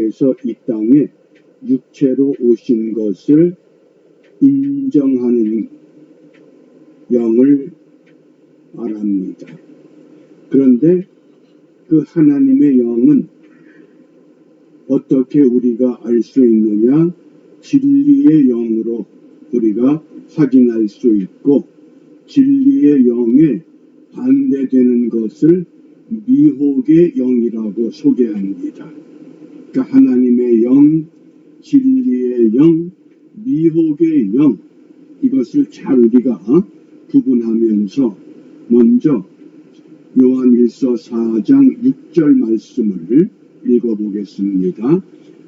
하나님께서 이 땅에 육체로 오신 것을 인정하는 영을 말합니다. 그런데 그 하나님의 영은 어떻게 우리가 알 수 있느냐? 진리의 영으로 우리가 확인할 수 있고 진리의 영에 반대되는 것을 미혹의 영이라고 소개합니다. 그러니까 하나님의 영, 진리의 영, 미혹의 영 이것을 잘 우리가 구분하면서 먼저 요한일서 4장 6절 말씀을 읽어보겠습니다.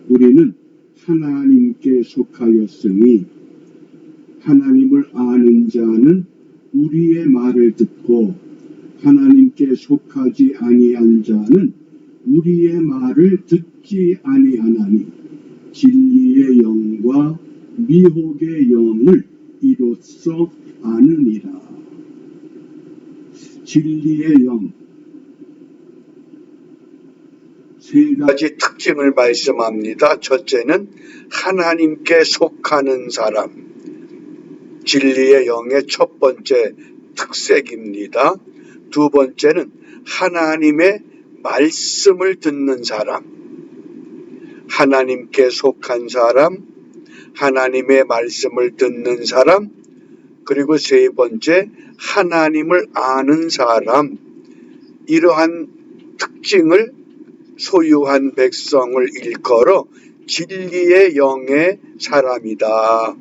우리는 하나님께 속하였으니 하나님을 아는 자는 우리의 말을 듣고 하나님께 속하지 아니한 자는 우리의 말을 듣 지 아니하나니 진리의 영과 미혹의 영을 이로써 아느니라. 진리의 영. 세 가지 특징을 말씀합니다. 첫째는 하나님께 속하는 사람. 진리의 영의 첫 번째 특색입니다. 두 번째는 하나님의 말씀을 듣는 사람. 하나님께 속한 사람, 하나님의 말씀을 듣는 사람, 그리고 세 번째, 하나님을 아는 사람. 이러한 특징을 소유한 백성을 일컬어 진리의 영의 사람이다.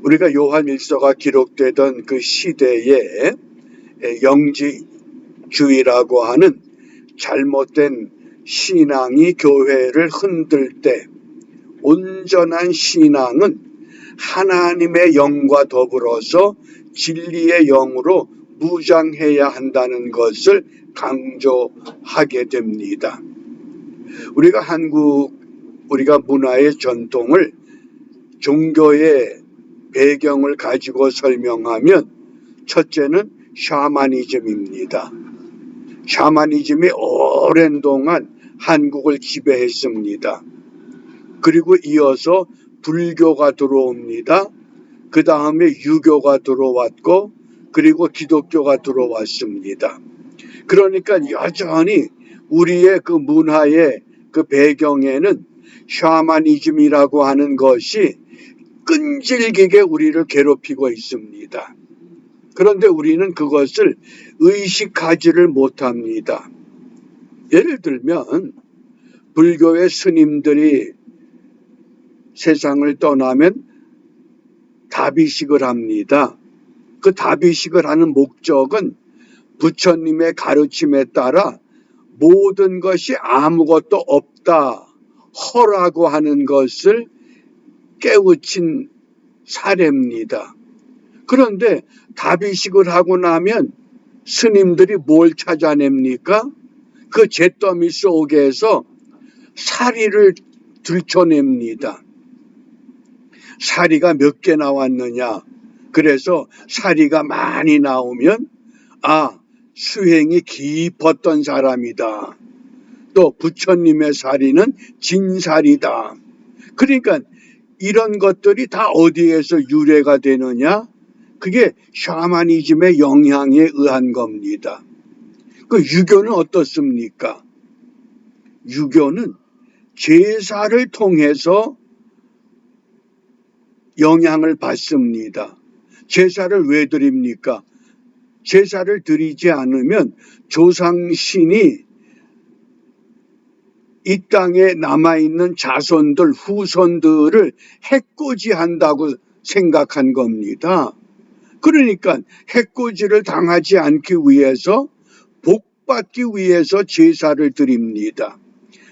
우리가 요한 일서가 기록되던 그 시대에 영지주의라고 하는 잘못된 신앙이 교회를 흔들 때 온전한 신앙은 하나님의 영과 더불어서 진리의 영으로 무장해야 한다는 것을 강조하게 됩니다. 우리가 한국 우리가 문화의 전통을 종교의 배경을 가지고 설명하면 첫째는 샤머니즘입니다. 샤머니즘이 오랜 동안 한국을 지배했습니다. 그리고 이어서 불교가 들어옵니다. 그 다음에 유교가 들어왔고 그리고 기독교가 들어왔습니다. 그러니까 여전히 우리의 그 문화의 그 배경에는 샤머니즘이라고 하는 것이 끈질기게 우리를 괴롭히고 있습니다. 그런데 우리는 그것을 의식하지를 못합니다. 예를 들면 불교의 스님들이 세상을 떠나면 다비식을 합니다. 그 다비식을 하는 목적은 부처님의 가르침에 따라 모든 것이 아무것도 없다, 허라고 하는 것을 깨우친 사례입니다. 그런데 다비식을 하고 나면 스님들이 뭘 찾아냅니까? 그 잿더미 속에서 사리를 들춰냅니다. 사리가 몇 개 나왔느냐? 그래서 사리가 많이 나오면 아 수행이 깊었던 사람이다. 또 부처님의 사리는 진사리다. 그러니까 이런 것들이 다 어디에서 유래가 되느냐? 그게 샤머니즘의 영향에 의한 겁니다. 그 유교는 어떻습니까? 유교는 제사를 통해서 영향을 받습니다. 제사를 왜 드립니까? 제사를 드리지 않으면 조상신이 이 땅에 남아있는 자손들, 후손들을 해코지한다고 생각한 겁니다. 그러니까 해코지를 당하지 않기 위해서 복받기 위해서 제사를 드립니다.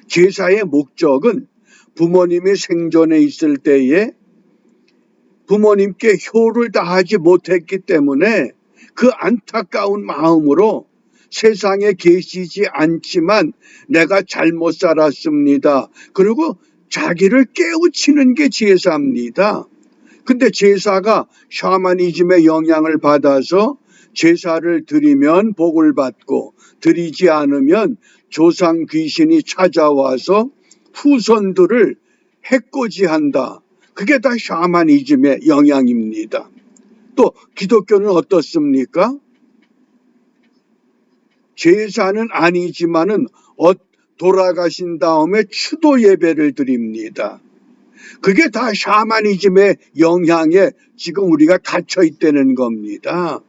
제사의 목적은 부모님이 생존해 있을 때에 부모님께 효를 다하지 못했기 때문에 그 안타까운 마음으로 세상에 계시지 않지만 내가 잘못 살았습니다. 그리고 자기를 깨우치는 게 제사입니다. 근데 제사가 샤머니즘의 영향을 받아서 제사를 드리면 복을 받고 드리지 않으면 조상 귀신이 찾아와서 후손들을 해코지한다. 그게 다 샤머니즘의 영향입니다. 또 기독교는 어떻습니까? 제사는 아니지만은 어- 돌아가신 다음에 추도 예배를 드립니다. 그게 다 샤머니즘의 영향에 지금 우리가 갇혀 있다는 겁니다.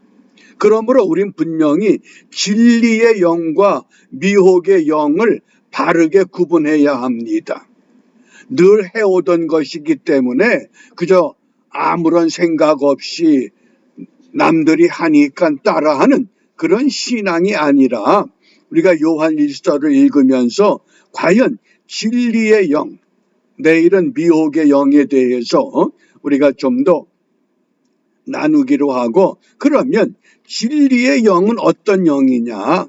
그러므로 우린 분명히 진리의 영과 미혹의 영을 바르게 구분해야 합니다. 늘 해오던 것이기 때문에 그저 아무런 생각 없이 남들이 하니까 따라하는 그런 신앙이 아니라 우리가 요한 일서를 읽으면서 과연 진리의 영, 내일은 미혹의 영에 대해서 우리가 좀 더 나누기로 하고 그러면 진리의 영은 어떤 영이냐?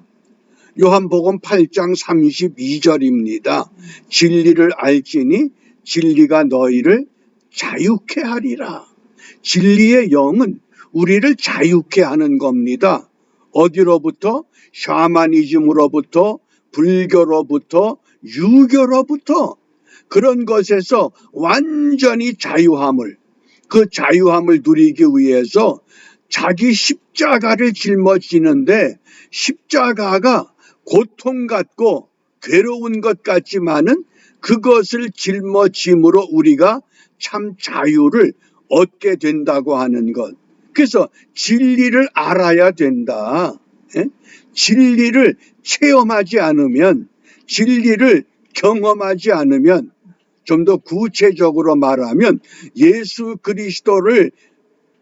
요한복음 8장 32절입니다. 진리를 알지니 진리가 너희를 자유케 하리라. 진리의 영은 우리를 자유케 하는 겁니다. 어디로부터? 샤머니즘으로부터, 불교로부터, 유교로부터 그런 것에서 완전히 자유함을 그 자유함을 누리기 위해서 자기 십자가를 짊어지는데 십자가가 고통 같고 괴로운 것 같지만은 그것을 짊어짐으로 우리가 참 자유를 얻게 된다고 하는 것. 그래서 진리를 알아야 된다. 예? 진리를 체험하지 않으면, 진리를 경험하지 않으면, 좀 더 구체적으로 말하면 예수 그리스도를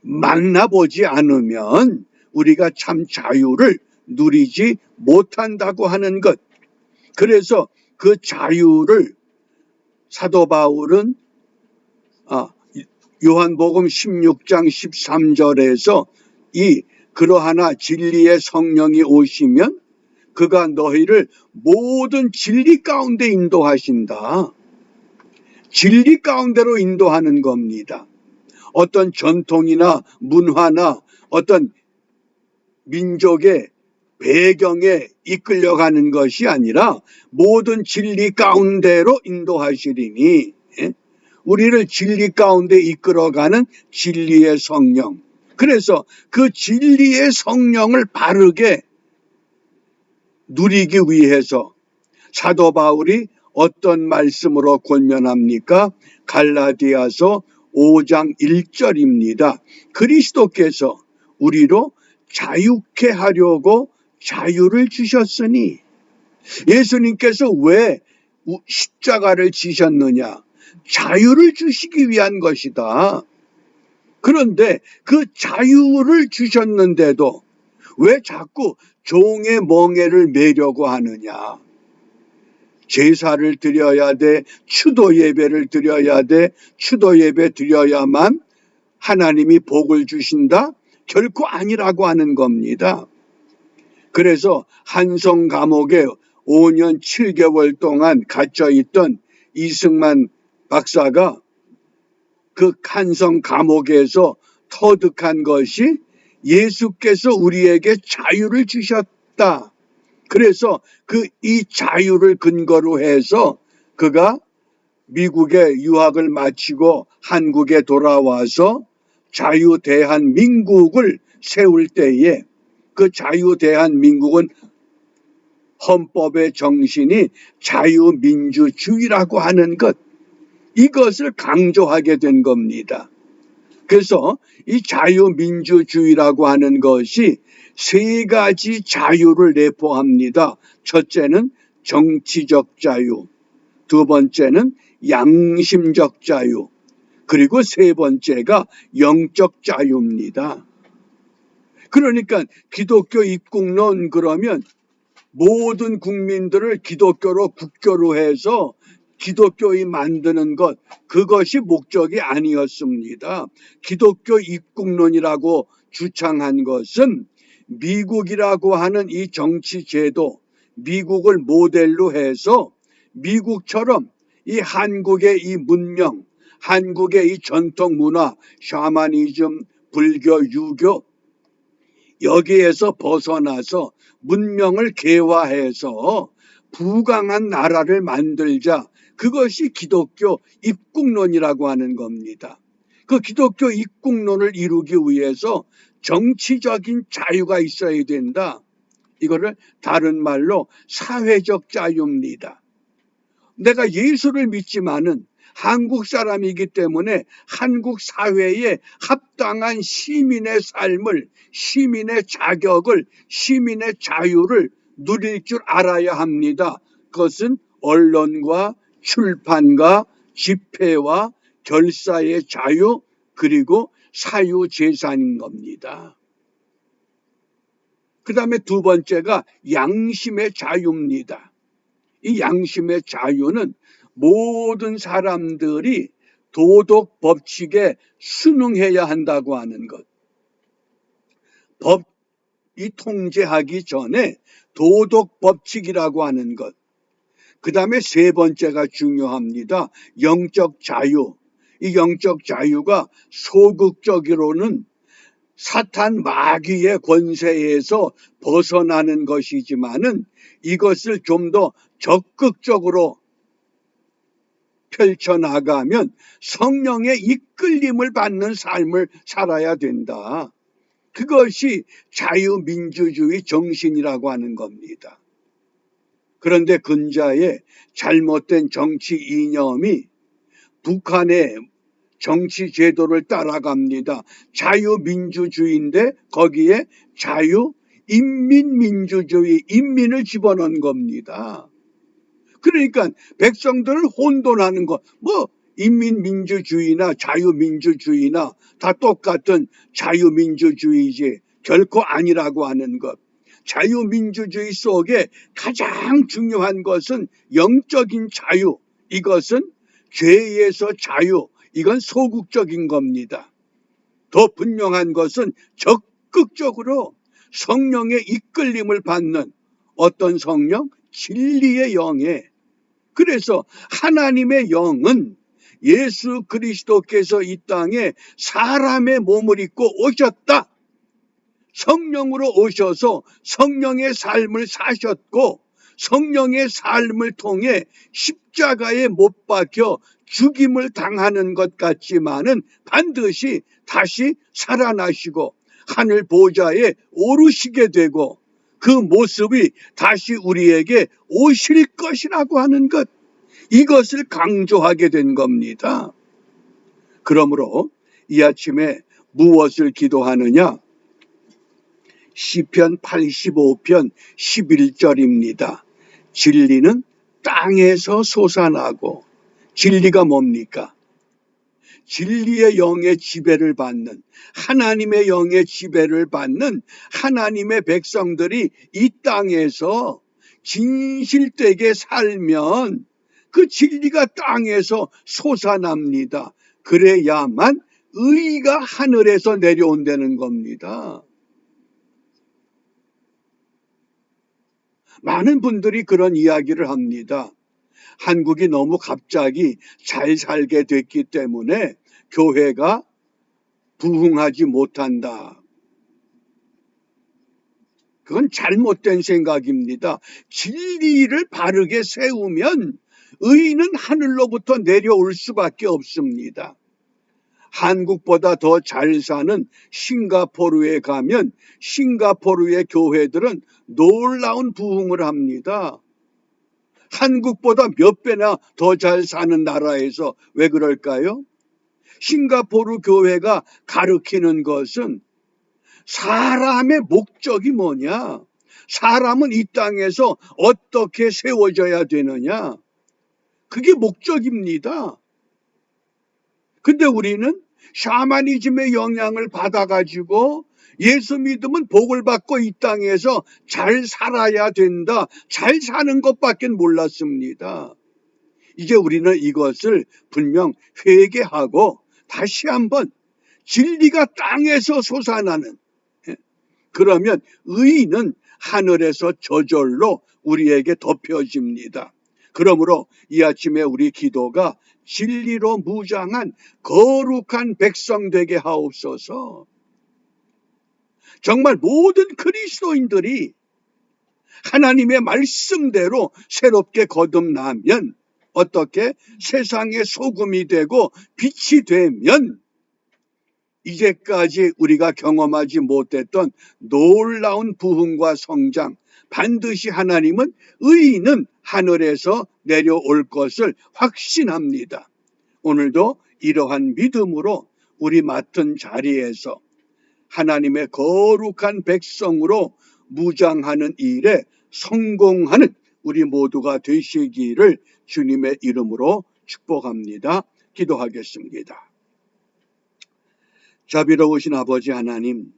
만나보지 않으면 우리가 참 자유를 누리지 못한다고 하는 것. 그래서 그 자유를 사도 바울은 아, 요한복음 16장 13절에서 이 그러하나 진리의 성령이 오시면 그가 너희를 모든 진리 가운데 인도하신다. 진리 가운데로 인도하는 겁니다. 어떤 전통이나 문화나 어떤 민족의 배경에 이끌려가는 것이 아니라 모든 진리 가운데로 인도하시리니 예? 우리를 진리 가운데 이끌어가는 진리의 성령. 그래서 그 진리의 성령을 바르게 누리기 위해서 사도 바울이 어떤 말씀으로 권면합니까? 갈라디아서 5장 1절입니다. 그리스도께서 우리로 자유케 하려고 자유를 주셨으니 예수님께서 왜 우- 십자가를 지셨느냐? 자유를 주시기 위한 것이다. 그런데 그 자유를 주셨는데도 왜 자꾸 종의 멍에를 매려고 하느냐? 제사를 드려야 돼, 추도 예배를 드려야 돼, 추도 예배 드려야만 하나님이 복을 주신다? 결코 아니라고 하는 겁니다. 그래서 한성 감옥에 5년 7개월 동안 갇혀 있던 이승만 박사가 그 한성 감옥에서 터득한 것이 예수께서 우리에게 자유를 주셨다. 그래서 그 이 자유를 근거로 해서 그가 미국에 유학을 마치고 한국에 돌아와서 자유 대한민국을 세울 때에 그 자유 대한민국은 헌법의 정신이 자유민주주의라고 하는 것 이것을 강조하게 된 겁니다. 그래서 이 자유민주주의라고 하는 것이 세 가지 자유를 내포합니다. 첫째는 정치적 자유, 두 번째는 양심적 자유, 그리고 세 번째가 영적 자유입니다. 그러니까 기독교 입국론 그러면 모든 국민들을 기독교로 국교로 해서 기독교이 만드는 것 그것이 목적이 아니었습니다. 기독교 입국론이라고 주창한 것은 미국이라고 하는 이 정치 제도, 미국을 모델로 해서 미국처럼 이 한국의 이 문명, 한국의 이 전통 문화, 샤머니즘, 불교, 유교 여기에서 벗어나서 문명을 개화해서 부강한 나라를 만들자. 그것이 기독교 입국론이라고 하는 겁니다. 그 기독교 입국론을 이루기 위해서 정치적인 자유가 있어야 된다. 이거를 다른 말로 사회적 자유입니다. 내가 예수를 믿지만은 한국 사람이기 때문에 한국 사회에 합당한 시민의 삶을, 시민의 자격을, 시민의 자유를 누릴 줄 알아야 합니다. 그것은 언론과 출판과 집회와 결사의 자유, 그리고 사유재산인 겁니다. 그 다음에 두 번째가 양심의 자유입니다. 이 양심의 자유는 모든 사람들이 도덕 법칙에 순응해야 한다고 하는 것. 법이 통제하기 전에 도덕 법칙이라고 하는 것. 그 다음에 세 번째가 중요합니다. 영적 자유. 이 영적 자유가 소극적으로는 사탄 마귀의 권세에서 벗어나는 것이지만은 이것을 좀 더 적극적으로 펼쳐나가면 성령의 이끌림을 받는 삶을 살아야 된다. 그것이 자유민주주의 정신이라고 하는 겁니다. 그런데 근자의 잘못된 정치 이념이 북한의 정치 제도를 따라갑니다. 자유민주주의인데 거기에 자유 인민민주주의 인민을 집어넣은 겁니다. 그러니까 백성들을 혼돈하는 것, 뭐 인민민주주의나 자유민주주의나 다 똑같은 자유민주주의지 결코 아니라고 하는 것. 자유민주주의 속에 가장 중요한 것은 영적인 자유. 이것은 죄에서 자유. 이건 소극적인 겁니다. 더 분명한 것은 적극적으로 성령의 이끌림을 받는 어떤 성령? 진리의 영에. 그래서 하나님의 영은 예수 그리스도께서 이 땅에 사람의 몸을 입고 오셨다. 성령으로 오셔서 성령의 삶을 사셨고 성령의 삶을 통해 십자가에 못 박혀 죽임을 당하는 것 같지만은 반드시 다시 살아나시고 하늘 보좌에 오르시게 되고 그 모습이 다시 우리에게 오실 것이라고 하는 것. 이것을 강조하게 된 겁니다. 그러므로 이 아침에 무엇을 기도하느냐? 시편 85편 11절입니다. 진리는 땅에서 솟아나고 진리가 뭡니까? 진리의 영의 지배를 받는 하나님의 영의 지배를 받는 하나님의 백성들이 이 땅에서 진실되게 살면 그 진리가 땅에서 솟아납니다. 그래야만 의가 하늘에서 내려온다는 겁니다. 많은 분들이 그런 이야기를 합니다. 한국이 너무 갑자기 잘 살게 됐기 때문에 교회가 부흥하지 못한다. 그건 잘못된 생각입니다. 진리를 바르게 세우면 의인은 하늘로부터 내려올 수밖에 없습니다. 한국보다 더 잘 사는 싱가포르에 가면 싱가포르의 교회들은 놀라운 부흥을 합니다. 한국보다 몇 배나 더 잘 사는 나라에서 왜 그럴까요? 싱가포르 교회가 가르치는 것은 사람의 목적이 뭐냐? 사람은 이 땅에서 어떻게 세워져야 되느냐? 그게 목적입니다. 근데 우리는 샤머니즘의 영향을 받아가지고 예수 믿으면 복을 받고 이 땅에서 잘 살아야 된다. 잘 사는 것밖에 몰랐습니다. 이제 우리는 이것을 분명 회개하고 다시 한번 진리가 땅에서 솟아나는 예? 그러면 의인은 하늘에서 저절로 우리에게 덮여집니다. 그러므로 이 아침에 우리 기도가 진리로 무장한 거룩한 백성 되게 하옵소서. 정말 모든 그리스도인들이 하나님의 말씀대로 새롭게 거듭나면 어떻게 세상의 소금이 되고 빛이 되면 이제까지 우리가 경험하지 못했던 놀라운 부흥과 성장, 반드시 하나님은 의인은 하늘에서 내려올 것을 확신합니다. 오늘도 이러한 믿음으로 우리 맡은 자리에서 하나님의 거룩한 백성으로 무장하는 일에 성공하는 우리 모두가 되시기를 주님의 이름으로 축복합니다. 기도하겠습니다. 자비로우신 아버지 하나님,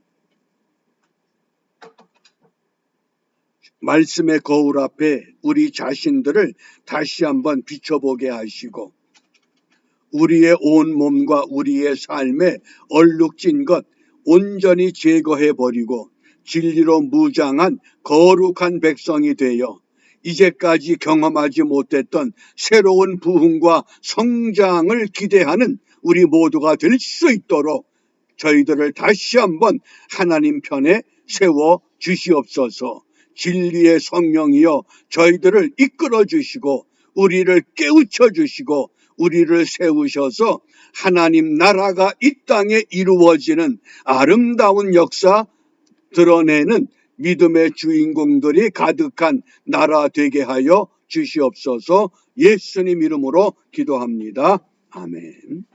말씀의 거울 앞에 우리 자신들을 다시 한번 비춰보게 하시고, 우리의 온 몸과 우리의 삶에 얼룩진 것 온전히 제거해 버리고 진리로 무장한 거룩한 백성이 되어 이제까지 경험하지 못했던 새로운 부흥과 성장을 기대하는 우리 모두가 될 수 있도록 저희들을 다시 한번 하나님 편에 세워 주시옵소서 진리의 성령이여 저희들을 이끌어 주시고 우리를 깨우쳐 주시고 우리를 세우셔서 하나님 나라가 이 땅에 이루어지는 아름다운 역사 드러내는 믿음의 주인공들이 가득한 나라 되게 하여 주시옵소서 예수님 이름으로 기도합니다. 아멘.